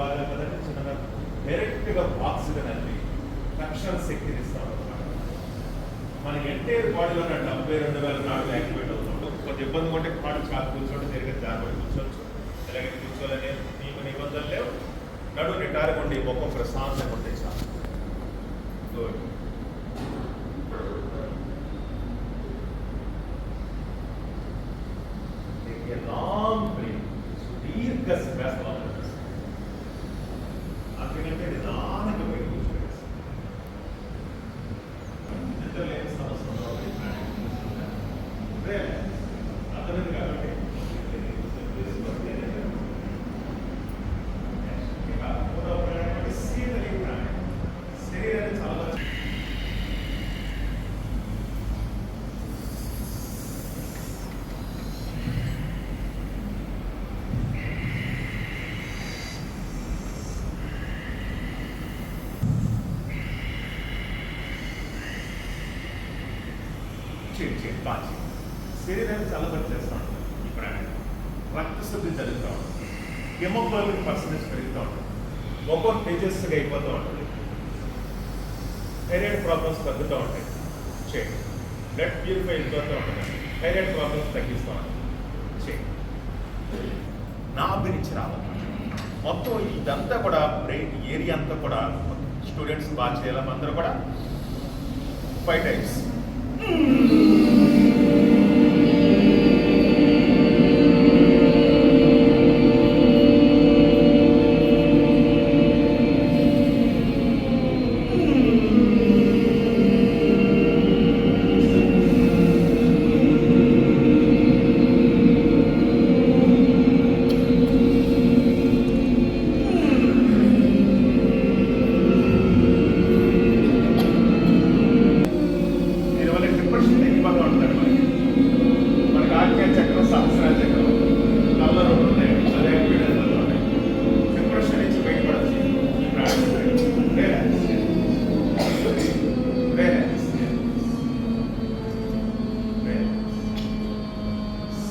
భాగం కదండి చిన్నగా డైరెక్ట్గా ఆక్సిజన్ తక్షణ శక్తిని ఇస్తాం అన్నమాట మన ఎంటైర్ బాడీలో ఉన్న డెబ్బై రెండు వేల నాడులు యాక్టివేట్ అవుతుంటాం కొంత ఇబ్బంది ఉంటే కాడు చాలా కూర్చోండి తిరిగి జాగ్రత్త కూర్చోవచ్చు ఇలాగే కూర్చోవాలని నీకు నిబంధనలు లేవు నడు నిటారుకోండి ముఖం ప్రశాంతంగా ఉంటే చాలు good Take a long breath. సుదీర్ఘ శ్వాస 아들은 가. శరీరాన్ని చల్లబడి చేస్తూ ఉంటాం. ఈ ప్రాణాయామం రక్తశుద్ధి జరుగుతూ ఉంటుంది. హిమోగ్లోబిన్ పర్సంటేజ్ పెరుగుతూ ఉంటుంది. ముఖం తేజస్సుగా అయిపోతూ ఉంటుంది. థైరాయిడ్ ప్రాబ్లమ్స్ తగ్గుతూ ఉంటాయి. చేయండి బ్లడ్ ప్యూరిఫై అయిపోతూ ఉంటుంది. థైరాయిడ్ ప్రాబ్లమ్స్ తగ్గిస్తూ ఉంటుంది. చేయండి నా అభిరుచి రావాలి మొత్తం ఇదంతా కూడా బ్రెయిన్ ఏరియా అంతా కూడా స్టూడెంట్స్ బాగా చేయాలి. అందరూ కూడా. ఫైవ్ టైమ్స్ తగ్గిపోతూ మనకి మనకి ఆజ్ఞా చక్రం సహస్రాల చక్రం నల్ల రెండు ఉన్నాయి. అదే పీడనలు ఉన్నాయి. డిప్రెషన్ నుంచి బయటపడచ్చు. ఈ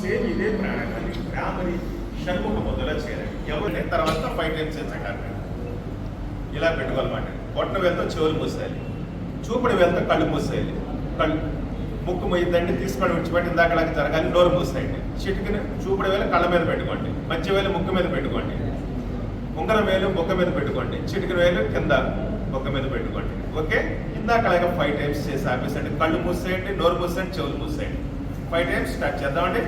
సేమ్ ఇదే ప్రాణాయామాన్ని భ్రామరి షణ్ముఖ మొదల చేయాలి. ఎవరి తర్వాత ఫైవ్ టైమ్స్ చేసాక ఇలా పెట్టుకోవాలన్నమాట పొట్ట వెళ్తే చెవులు మూసేయాలి. చూపుడు వెళ్తే కళ్ళు మూసేయాలి. కళ్ళు ముక్కు మొయ్యిద్దండి తీసుకొని విడిచిపెట్టి ఇందాకలాగా జరగాలి నోరు మూసేయండి. చిటికిని చూపుడు వేలు కళ్ళ మీద పెట్టుకోండి. మధ్య వేలు ముక్కు మీద పెట్టుకోండి. ఉంగరం వేలు బొక్క మీద పెట్టుకోండి. చిటికిన వేలు కింద బొక్క మీద పెట్టుకోండి. ఓకే? ఇందాకలాగా ఫైవ్ టైమ్స్ చేసి ఆపేసండి. కళ్ళు మూసేయండి నోరు మూసేయండి చెవులు మూసేయండి. ఫైవ్ టైమ్స్ స్టార్ట్ చేద్దామండి.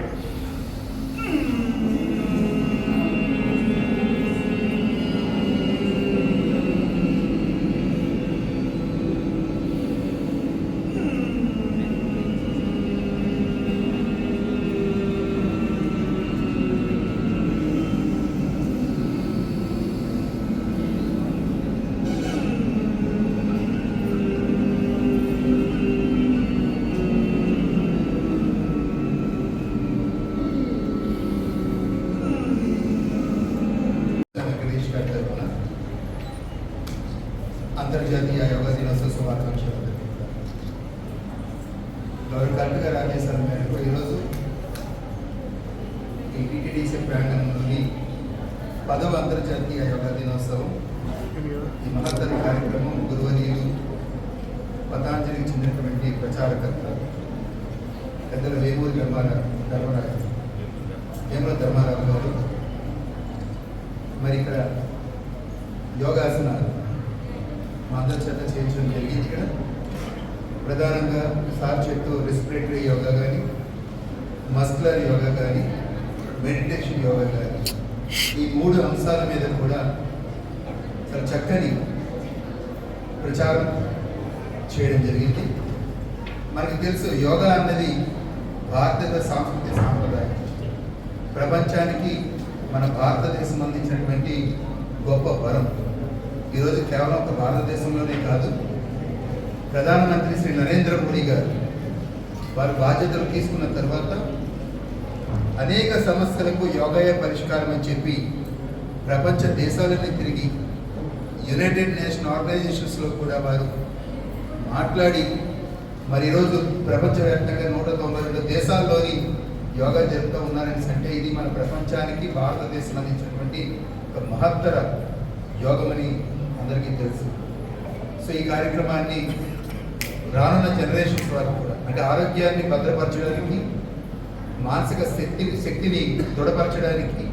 అంతర్జాతీయ యోగా దినోత్సవ శుభాకాంక్షలు తెలుపుతున్నాను. గౌరవ కలెక్టర్ గారు ఆదేశాల మేరకు ఈరోజు ఈ టీటీడీసీ ప్రాంగణంలోని పదవ అంతర్జాతీయ యోగా దినోత్సవం ఈ మహత్తర కార్యక్రమం గురువనీయులు పతాంజలికి చెందినటువంటి ప్రచారకర్త పెద్దల వేమూరి ధర్మారావు ధర్మరాజు వేమూరి ధర్మారావు గారు మరి ఇక్కడ యోగాసనాలు మా చేత చేయించడం జరిగింది ఇక్కడ ప్రధానంగా సార్ చెట్టు రెస్పిరేటరీ యోగా కానీ మస్కులర్ యోగా కానీ మెడిటేషన్ యోగా కానీ ఈ మూడు అంశాల మీద కూడా చాలా చక్కని ప్రచారం చేయడం జరిగింది. మనకు తెలుసు యోగా అన్నది భారతీయ సాంస్కృతిక సాంప్రదాయం. ప్రపంచానికి మన భారతదేశం అందించినటువంటి గొప్ప వరం. ఈరోజు కేవలం ఒక భారతదేశంలోనే కాదు ప్రధానమంత్రి శ్రీ నరేంద్ర మోడీ గారు వారు బాధ్యతలు తీసుకున్న తర్వాత అనేక సమస్యలకు యోగాయే పరిష్కారం అని చెప్పి ప్రపంచ దేశాలన్నీ తిరిగి యునైటెడ్ నేషన్ ఆర్గనైజేషన్స్లో కూడా వారు మాట్లాడి మరి ఈరోజు ప్రపంచవ్యాప్తంగా నూట తొంభై రెండు దేశాల్లోని యోగా జరుపుతూ ఉన్నారని అంటే ఇది మన ప్రపంచానికి భారతదేశం అందించినటువంటి ఒక మహత్తర యోగమని అందరికీ తెలుసు. సో ఈ కార్యక్రమాన్ని రానున్న జనరేషన్స్ వరకు కూడా అంటే ఆరోగ్యాన్ని భద్రపరచడానికి మానసిక శక్తి శక్తిని దృఢపరచడానికి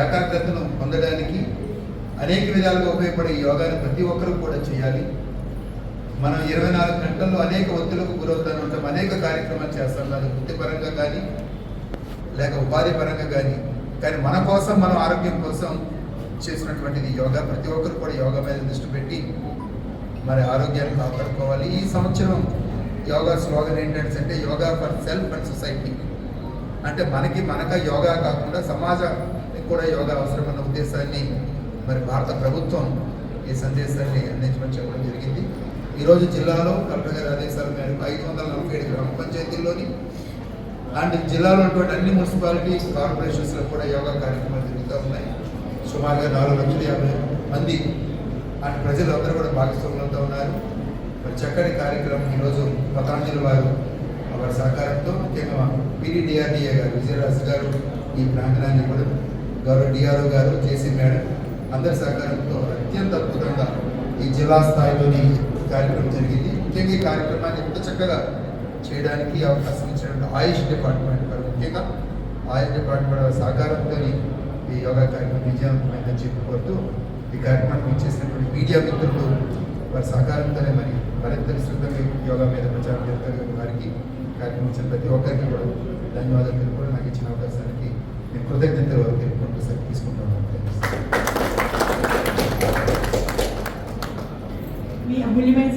ఏకాగ్రతను పొందడానికి అనేక విధాలుగా ఉపయోగపడే యోగాను ప్రతి ఒక్కరూ కూడా చేయాలి. మనం ఇరవై నాలుగు గంటల్లో అనేక ఒత్తిళ్ళకు గురవుతాను ఉంటాం అనేక కార్యక్రమాలు చేస్తాం. అది వృత్తిపరంగా కానీ లేక ఉపాధి పరంగా కానీ కానీ మన కోసం మన ఆరోగ్యం కోసం చేసినటువంటిది యోగా. ప్రతి ఒక్కరు కూడా యోగా మీద దృష్టి పెట్టి మరి ఆరోగ్యాన్ని కాపాడుకోవాలి. ఈ సంవత్సరం యోగా స్లోగన్ ఏంటంటే అంటే yoga for self and society. అంటే మనకి మనక యోగా కాకుండా సమాజానికి కూడా యోగా అవసరమన్న ఉద్దేశాన్ని మరి భారత ప్రభుత్వం ఈ సందేశాన్ని అందించమని చెప్పడం జరిగింది. ఈరోజు జిల్లాలో కలెక్టర్ గారి ఆదేశాల మేరకు ఐదు వందల నలభై ఏడు గ్రామ పంచాయతీల్లోని అండ్ జిల్లాలో ఉన్నటువంటి అన్ని మున్సిపాలిటీ కార్పొరేషన్స్లో కూడా యోగా కార్యక్రమాలు జరుగుతూ ఉన్నాయి. సుమారుగా నాలుగు లక్షల యాభై మంది అటు ప్రజలు అందరూ కూడా భాగస్వాములతో ఉన్నారు. మరి చక్కటి కార్యక్రమం ఈరోజు పతాంజలి వారు వారి సహకారంతో ముఖ్యంగా పీడీడీఆర్డీఏ గారు విజయరాజు గారు ఈ ప్రాంగణాన్ని కూడా గౌరవ డిఆర్ఓ గారు చేసి మేడం అందరి సహకారంతో అత్యంత అద్భుతంగా ఈ జిల్లా స్థాయిలోని కార్యక్రమం జరిగింది. ముఖ్యంగా ఈ కార్యక్రమాన్ని ఎంత చక్కగా చేయడానికి అవకాశం ఇచ్చినటువంటి ఆయుష్ డిపార్ట్మెంట్ వారు ముఖ్యంగా ఆయుష్ డిపార్ట్మెంట్ సహకారంతో ఈ యోగా కార్యక్రమం విజయవంతమైందని చెప్పి కోరుతూ ఈ కార్యక్రమానికి ఇచ్చేసినటువంటి మీడియా మిత్రులు వారి సహకారంతోనే మరి మరింత విస్తృతంగా యోగా మీద ప్రచారం జరుగుతున్న వారికి కార్యక్రమం కార్యక్రమించిన ప్రతి ఒక్కరికి కూడా ధన్యవాదాలు తెలుపుకోవడం నాకు ఇచ్చిన అవకాశానికి నేను కృతజ్ఞతలు తెలుపుకుంటూ సరి తీసుకుంటాను మీ అమూల్యమైన